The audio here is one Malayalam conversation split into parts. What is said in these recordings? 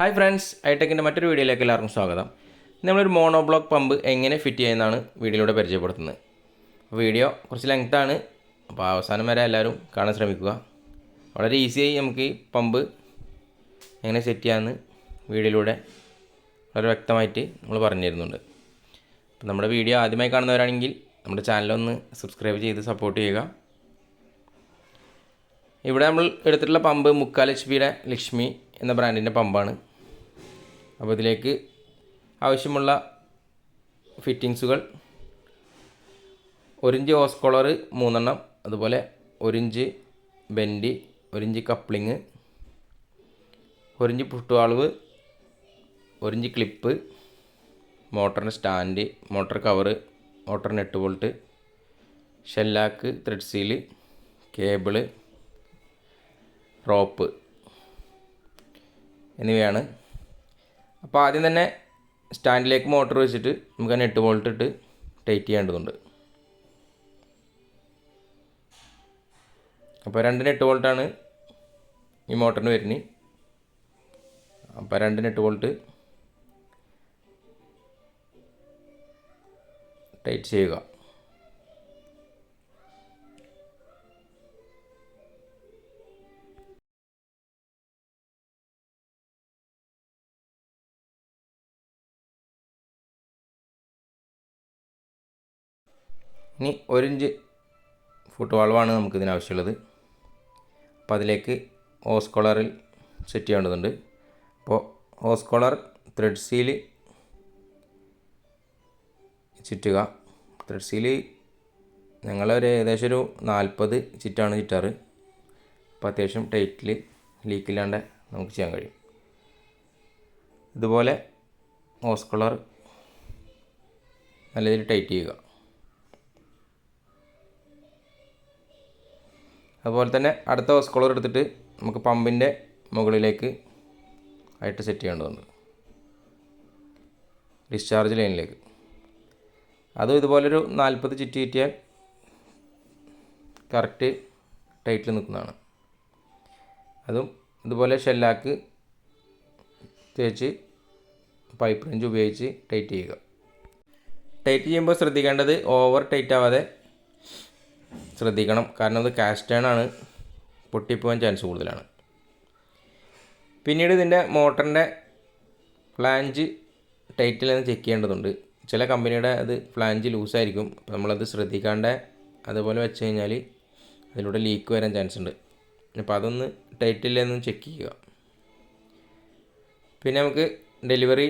ഹായ് ഫ്രണ്ട്സ് ഐടെക്കിന്റെ മറ്റൊരു വീഡിയോയിലേക്ക് എല്ലാവർക്കും സ്വാഗതം. നമ്മളൊരു മോണോ ബ്ലോക്ക് പമ്പ് എങ്ങനെ ഫിറ്റ് ചെയ്യുന്നതാണ് വീഡിയോയിലൂടെ പരിചയപ്പെടുത്തുന്നത്. വീഡിയോ കുറച്ച് ലെങ്ത്താണ് അപ്പോൾ അവസാനം വരെ എല്ലാവരും കാണാൻ ശ്രമിക്കുക. വളരെ ഈസിയായി നമുക്ക് ഈ പമ്പ് എങ്ങനെ സെറ്റ് ചെയ്യാമെന്ന് വീഡിയോയിലൂടെ വളരെ വ്യക്തമായിട്ട് നമ്മൾ പറഞ്ഞു തരുന്നുണ്ട് അപ്പോൾ നമ്മുടെ വീഡിയോ ആദ്യമായി കാണുന്നവരാണെങ്കിൽ നമ്മുടെ ചാനലൊന്ന് സബ്സ്ക്രൈബ് ചെയ്ത് സപ്പോർട്ട് ചെയ്യുക. ഇവിടെ നമ്മൾ എടുത്തിട്ടുള്ള പമ്പ് മുക്കാൽ എച്ച് പിയുടെ ലക്ഷ്മി എന്ന ബ്രാൻഡിന്റെ പമ്പാണ് അപ്പോൾ ഇതിലേക്ക് ആവശ്യമുള്ള ഫിറ്റിങ്സുകൾ ഒരിഞ്ച് ഹോസ് കോളർ മൂന്നെണ്ണം അതുപോലെ ഒരിഞ്ച് ബെൻഡി ഒരിഞ്ച് കപ്ലിങ് ഒരിഞ്ച് പുട്ടുവാളവ് ഒരിഞ്ച് clip മോട്ടറിന്റെ stand motor cover motor nut bolt shellac thread seal cable rope എന്നിവയാണ് അപ്പോൾ ആദ്യം തന്നെ സ്റ്റാൻഡിലേക്ക് മോട്ടർ വെച്ചിട്ട് നമുക്ക് ആ എട്ട് ബോൾട്ട് ഇട്ട് ടൈറ്റ് ചെയ്യേണ്ടതുണ്ട്. അപ്പോൾ രണ്ട് എട്ട് ബോൾട്ടാണ് ഈ മോട്ടറിന് വരുന്നത് അപ്പോൾ രണ്ട് എട്ട് വോൾട്ട് ടൈറ്റ് ചെയ്യുക. ഇനി ഒരു ഇഞ്ച് ഫുട്ട് വളവാണ് നമുക്കിതിന് ആവശ്യമുള്ളത്. അപ്പോൾ അതിലേക്ക് ഓസ് കോളറിൽ സെറ്റ് ചെയ്യേണ്ടതുണ്ട്. അപ്പോൾ ഓസ് കോളർ ത്രെഡ് സീൽ ചുറ്റുക ത്രെഡ് സീൽ ഞങ്ങളൊരു ഏകദേശം ഒരു നാൽപ്പത് ചുറ്റാണ് ചുറ്റാറ് അപ്പോൾ അത്യാവശ്യം ടൈറ്റിൽ ലീക്കില്ലാണ്ട് നമുക്ക് ചെയ്യാൻ കഴിയും. ഇതുപോലെ ഓസ് കോളർ നല്ല രീതിയിൽ ടൈറ്റ് ചെയ്യുക. അതുപോലെ തന്നെ അടുത്ത ഹോസ് കോളർ എടുത്തിട്ട് നമുക്ക് പമ്പിന്റെ മുകളിലേക്ക് ആയിട്ട് സെറ്റ് ചെയ്യേണ്ടതുണ്ട് ഡിസ്ചാർജ് ലൈനിലേക്ക് അതും ഇതുപോലൊരു നാൽപ്പത് ചിറ്റി കിട്ടിയാൽ കറക്റ്റ് ടൈറ്റിൽ നിൽക്കുന്നതാണ്. അതും ഇതുപോലെ ഷെല്ലാക്ക് തേച്ച് പൈപ്പ് റേഞ്ച് ഉപയോഗിച്ച് ടൈറ്റ് ചെയ്യുക. ടൈറ്റ് ചെയ്യുമ്പോൾ ശ്രദ്ധിക്കേണ്ടത് ഓവർ ടൈറ്റ് ആവാതെ ശ്രദ്ധിക്കണം. കാരണം അത് കാസ്റ്റേൺ ആണ്. പൊട്ടിപ്പോകാൻ ചാൻസ് കൂടുതലാണ്. പിന്നീട് ഇതിന്റെ മോട്ടറിന്റെ ഫ്ലാഞ്ച് ടൈറ്റിലെന്ന് ചെക്ക് ചെയ്യേണ്ടതുണ്ട്. ചില കമ്പനിയുടെ അത് ഫ്ലാഞ്ച് ലൂസായിരിക്കും അപ്പോൾ നമ്മളത് ശ്രദ്ധിക്കാണ്ട് അതുപോലെ വെച്ച് കഴിഞ്ഞാൽ അതിലൂടെ ലീക്ക് വരാൻ ചാൻസ് ഉണ്ട്. അപ്പോൾ അതൊന്ന് ടൈറ്റില്ലെന്ന് ചെക്ക് ചെയ്യുക. പിന്നെ നമുക്ക് ഡെലിവറി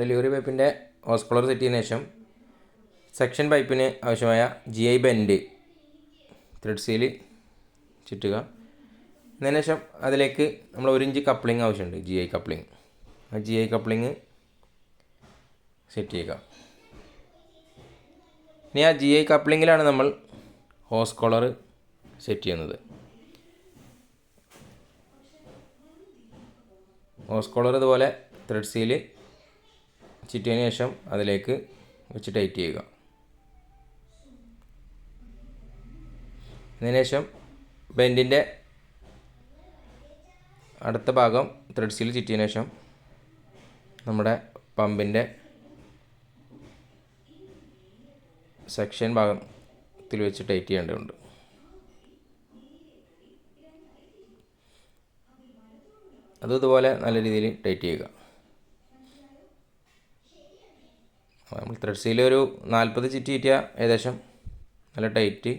ഡെലിവറി പൈപ്പിന്റെ ഹോസ് കോളർ സെറ്റ് ചെയ്യുന്ന ശേഷം സെക്ഷൻ പൈപ്പിന് ആവശ്യമായ G I bend thread seal ചുറ്റുക. അതിന് ശേഷം അതിലേക്ക് നമ്മൾ ഒരു ഇഞ്ച് കപ്ലിംഗ് ആവശ്യമുണ്ട് ജി ഐ കപ്ലിംഗ് ആ ജി ഐ കപ്ലിംഗ് സെറ്റ് ചെയ്യുക. ഇനി ആ ജി ഐ കപ്ലിങ്ങിലാണ് നമ്മൾ ഹോസ് കോളർ സെറ്റ് ചെയ്യുന്നത്. ഹോസ് കോളർ ഇതുപോലെ ത്രെഡ് സീൽ ചുറ്റിയതിന് ശേഷം അതിലേക്ക് വെച്ച് ടൈറ്റ് ചെയ്യുക. അതിന് ശേഷം ബെൻഡിന്റെ അടുത്ത ഭാഗം ത്രെഡ് സീൽ ചുറ്റിയതിന് ശേഷം നമ്മുടെ പമ്പിന്റെ സെക്ഷൻ ഭാഗത്തിൽ വെച്ച് ടൈറ്റ് ചെയ്യേണ്ടതുണ്ട്. അത് ഇതുപോലെ നല്ല രീതിയിൽ ടൈറ്റ് ചെയ്യുക. നമ്മൾ ത്രെഡ് സീൽ ഒരു നാൽപ്പത് ചിറ്റി കിട്ടിയാൽ ഏകദേശം നല്ല ടൈറ്റ്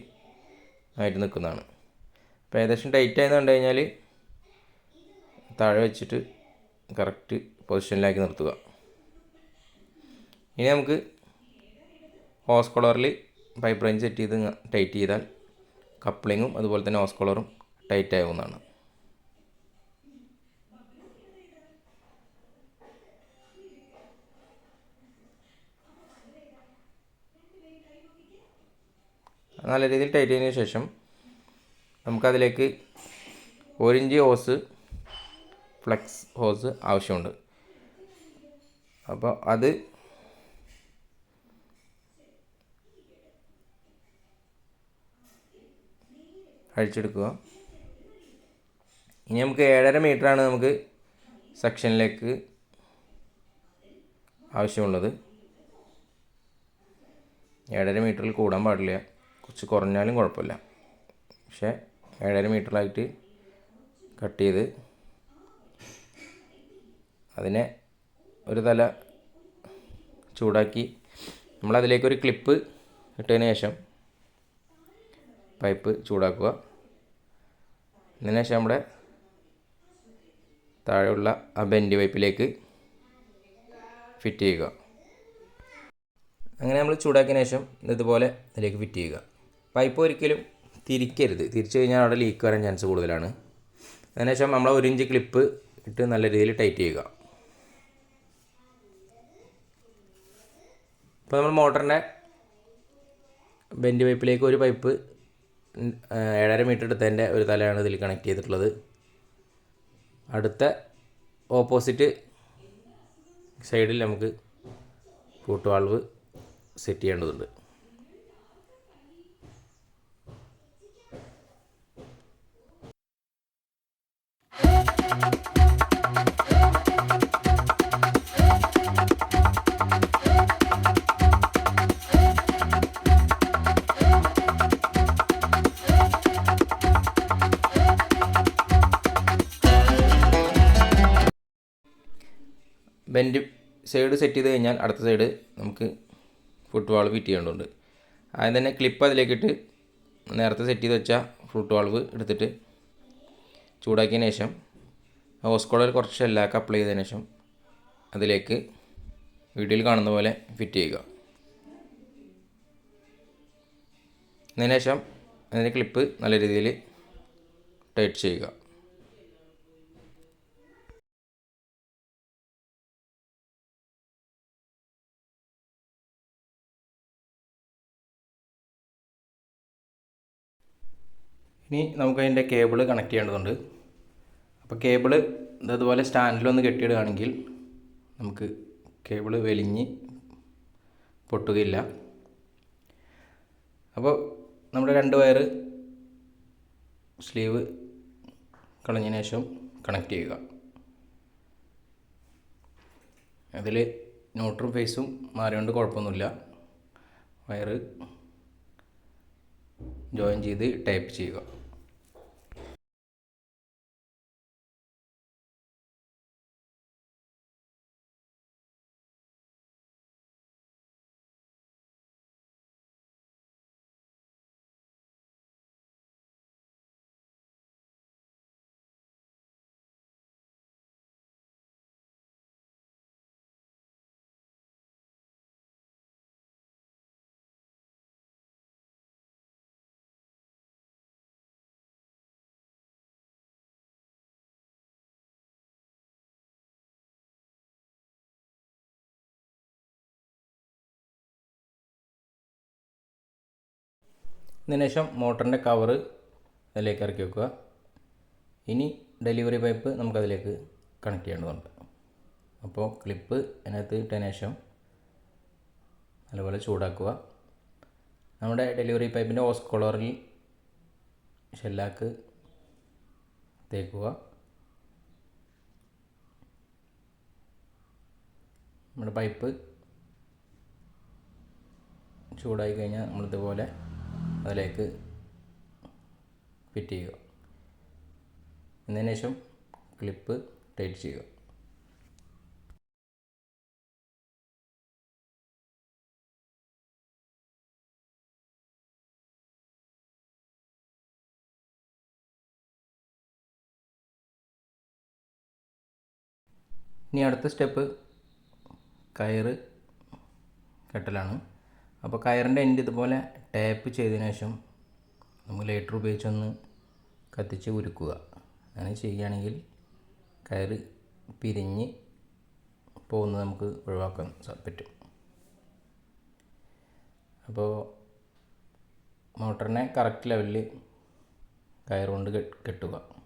ആയിട്ട് നിൽക്കുന്നതാണ്. അപ്പോൾ ഏകദേശം ടൈറ്റ് ആയെന്ന് കണ്ടു കഴിഞ്ഞാൽ താഴെ വെച്ചിട്ട് കറക്റ്റ് പൊസിഷനിലാക്കി നിർത്തുക. ഇനി നമുക്ക് ഹോസ് കോളറിൽ പൈപ്പ് റേഞ്ച് സെറ്റ് ചെയ്ത് ടൈറ്റ് ചെയ്താൽ കപ്ലിങ്ങും അതുപോലെ തന്നെ ഹോസ് കോളറും ടൈറ്റ് ആവുന്നതാണ്. നല്ല രീതിയിൽ ടൈറ്റ് ചെയ്തതിന് ശേഷം നമുക്കതിലേക്ക് ഒരിഞ്ച് ഹോസ് ഫ്ലെക്സ് ഹോസ് ആവശ്യമുണ്ട്. അപ്പോൾ അത് അഴിച്ചെടുക്കുക. ഇനി നമുക്ക് ഏഴര മീറ്ററാണ് നമുക്ക് സെക്ഷനിലേക്ക് ആവശ്യമുള്ളത്. ഏഴര മീറ്ററിൽ കൂടാൻ പാടില്ല. കുറച്ച് കുറഞ്ഞാലും കുഴപ്പമില്ല. പക്ഷേ ഏഴര മീറ്ററായിട്ട് കട്ട് ചെയ്ത് അതിനെ ഒരു തല ചൂടാക്കി നമ്മളതിലേക്കൊരു ക്ലിപ്പ് ഇട്ടതിന് ശേഷം പൈപ്പ് ചൂടാക്കുക. അതിന് ശേഷം നമ്മുടെ താഴെയുള്ള ആ ബെൻഡ് പൈപ്പിലേക്ക് ഫിറ്റ് ചെയ്യുക. അങ്ങനെ നമ്മൾ ചൂടാക്കിയതിന് ശേഷം ഇതുപോലെ അതിലേക്ക് ഫിറ്റ് ചെയ്യുക. പൈപ്പ് ഒരിക്കലും തിരിക്കരുത്. തിരിച്ചു കഴിഞ്ഞാൽ അവിടെ ലീക്ക് വരാൻ ചാൻസ് കൂടുതലാണ്. അതിനുശേഷം നമ്മൾ ഒരു ഇഞ്ച് ക്ലിപ്പ് ഇട്ട് നല്ല രീതിയിൽ ടൈറ്റ് ചെയ്യുക. ഇപ്പോൾ നമ്മൾ മോട്ടറിന്റെ ബെൻഡ് പൈപ്പിലേക്ക് ഒരു പൈപ്പ് ഏഴര മീറ്റർ എടുത്തതിന്റെ ഒരു തലയാണ് ഇതിൽ കണക്ട് ചെയ്തിട്ടുള്ളത്. അടുത്ത ഓപ്പോസിറ്റ് സൈഡിൽ നമുക്ക് കൂട്ടുവാൾവ് സെറ്റ് ചെയ്യേണ്ടതുണ്ട്. ബെൻഡ് സൈഡ് സെറ്റ് ചെയ്ത് കഴിഞ്ഞാൽ അടുത്ത സൈഡ് നമുക്ക് ഫുട്ട് വാൾവ് ഫിറ്റ് ചെയ്യേണ്ടതുണ്ട്. ആദ്യം തന്നെ ക്ലിപ്പ് അതിലേക്കിട്ട് നേരത്തെ സെറ്റ് ചെയ്ത് വെച്ച ഫുട്ട് വാൾവ് എടുത്തിട്ട് ചൂടാക്കിയതിന് ശേഷം ഹോസ്കോളർ കുറച്ച് ഷെല്ലാക്ക് അപ്ലൈ ചെയ്തതിന് ശേഷം അതിലേക്ക് വീഡിയോയിൽ കാണുന്ന പോലെ ഫിറ്റ് ചെയ്യുക. അതിന് ശേഷം അതിന്റെ ക്ലിപ്പ് നല്ല രീതിയിൽ ടൈറ്റ് ചെയ്യുക. ഇനി നമുക്ക് അതിന്റെ കേബിൾ കണക്ട് ചെയ്യേണ്ടതുണ്ട്. അപ്പോൾ കേബിൾ ഇതുപോലെ സ്റ്റാൻഡിലൊന്ന് കെട്ടിയിടുകയാണെങ്കിൽ നമുക്ക് കേബിൾ വലിഞ്ഞ് പൊട്ടുകയില്ല. അപ്പോൾ നമ്മുടെ രണ്ട് വയർ സ്ലീവ് കളഞ്ഞതിന് ശേഷം കണക്ട് ചെയ്യുക. അതിൽ ന്യൂട്രും ഫേസും മാറിയോണ്ട് കുഴപ്പമൊന്നുമില്ല. വയറ് ജോയിൻ ചെയ്ത് ടൈപ്പ് ചെയ്യുക. ഇതിന് ശേഷം മോട്ടറിന്റെ കവറ് അതിലേക്ക് ഇറക്കി വെക്കുക. ഇനി ഡെലിവറി പൈപ്പ് നമുക്കതിലേക്ക് കണക്ട് ചെയ്യേണ്ടതുണ്ട്. അപ്പോൾ ക്ലിപ്പ് അതിനകത്ത് ഇട്ടതിന് ശേഷം നല്ലപോലെ ചൂടാക്കുക. നമ്മുടെ ഡെലിവറി പൈപ്പിന്റെ ഓസ് കോളറിൽ ഷെല്ലാക്ക് തേക്കുക. നമ്മുടെ പൈപ്പ് ചൂടായി കഴിഞ്ഞാൽ നമ്മളിതുപോലെ അതിലേക്ക് ഫിറ്റ് ചെയ്യുക. എന്നതിന് ശേഷം ക്ലിപ്പ് ടൈറ്റ് ചെയ്യുക. ഇനി അടുത്ത സ്റ്റെപ്പ് കയറ് കെട്ടലാണ്. അപ്പോൾ കയറിന്റെ എൻഡ് ഇതുപോലെ ടാപ്പ് ചെയ്തതിന് ശേഷം നമുക്ക് ലൈറ്റർ ഉപയോഗിച്ചൊന്ന് കത്തിച്ച് ഉരുക്കുക. അങ്ങനെ ചെയ്യുകയാണെങ്കിൽ കയറ് പിരിഞ്ഞ് പോകുന്നത് നമുക്ക് ഒഴിവാക്കാൻ പറ്റും. അപ്പോൾ മോട്ടറിനെ കറക്റ്റ് ലെവലിൽ കയർ കൊണ്ട് കെട്ടുക.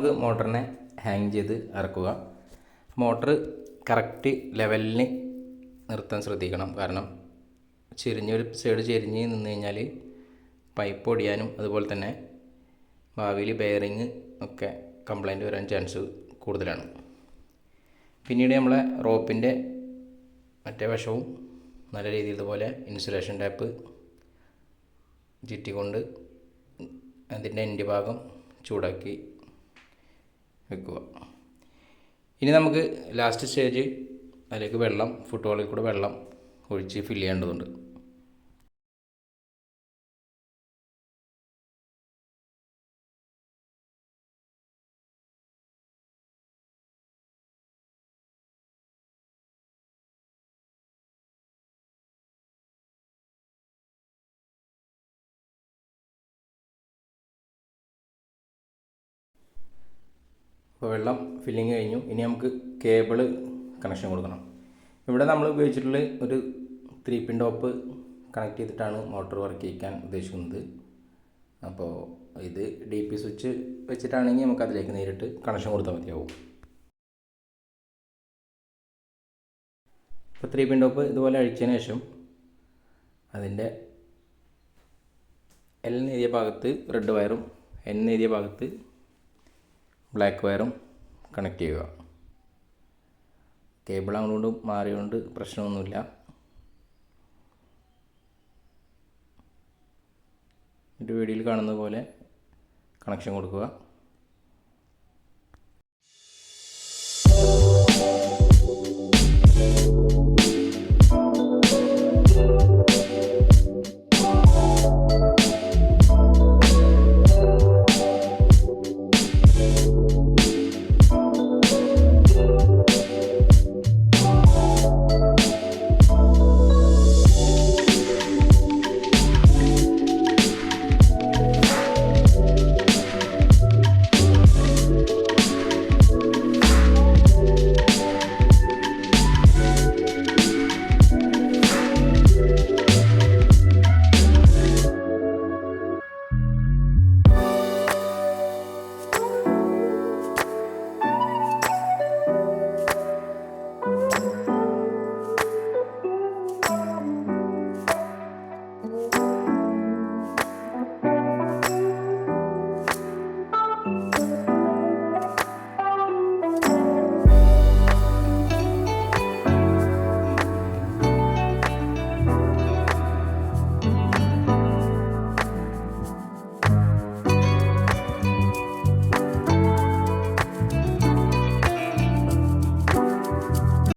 നമുക്ക് മോട്ടറിനെ ഹാങ് ചെയ്ത് ഇറക്കുക മോട്ടർ കറക്റ്റ് ലെവലിന് നിർത്താൻ ശ്രദ്ധിക്കണം. കാരണം ചെരിഞ്ഞൊരു സൈഡ് ചെരിഞ്ഞ് നിന്ന് കഴിഞ്ഞാൽ പൈപ്പ് ഒടിയാനും അതുപോലെ തന്നെ ഭാവിയിൽ ബെയറിങ് ഒക്കെ കംപ്ലൈന്റ് വരാൻ ചാൻസ് കൂടുതലാണ്. പിന്നീട് നമ്മളെ റോപ്പിന്റെ മറ്റേ വശവും നല്ല രീതിയിൽ ഇതുപോലെ ഇൻസുലേഷൻ ടാപ്പ് ചുറ്റിക്കൊണ്ട് അതിന്റെ എന്റെ ഭാഗം ചൂടാക്കി വെക്കുക. ഇനി നമുക്ക് ലാസ്റ്റ് സ്റ്റേജ് അതിലേക്ക് വെള്ളം ഫുട്ബോളിൽ കൂടെ വെള്ളം ഒഴിച്ച് ഫില്ല് ചെയ്യേണ്ടതുണ്ട്. അപ്പോൾ വെള്ളം ഫില്ലിങ് കഴിഞ്ഞു. ഇനി നമുക്ക് കേബിൾ കണക്ഷൻ കൊടുക്കണം. ഇവിടെ നമ്മൾ ഉപയോഗിച്ചിട്ടുള്ള ഒരു ത്രീ പിൻ ടോപ്പ് കണക്ട് ചെയ്തിട്ടാണ് മോട്ടോർ വർക്ക് ചെയ്യിക്കാൻ ഉദ്ദേശിക്കുന്നത്. അപ്പോൾ ഇത് ഡി പി സ്വിച്ച് വെച്ചിട്ടാണെങ്കിൽ നമുക്ക് അതിലേക്ക് നേരിട്ട് കണക്ഷൻ കൊടുത്താൽ മതിയാവും. ഇപ്പോൾ ത്രീ പിൻ ടോപ്പ് ഇതുപോലെ അഴിച്ചതിന് ശേഷം അതിന്റെ എൽ നേരിയ ഭാഗത്ത് റെഡ് വയറും എൻ എഴുതിയ ഭാഗത്ത് ബ്ലാക്ക് വയറും കണക്ട് ചെയ്യുക. കേബിൾ അങ്ങോട്ട് മാറിയോണ്ട് പ്രശ്നമൊന്നുമില്ല. ഒരു വീഡിയോയിൽ കാണുന്ന പോലെ കണക്ഷൻ കൊടുക്കുക.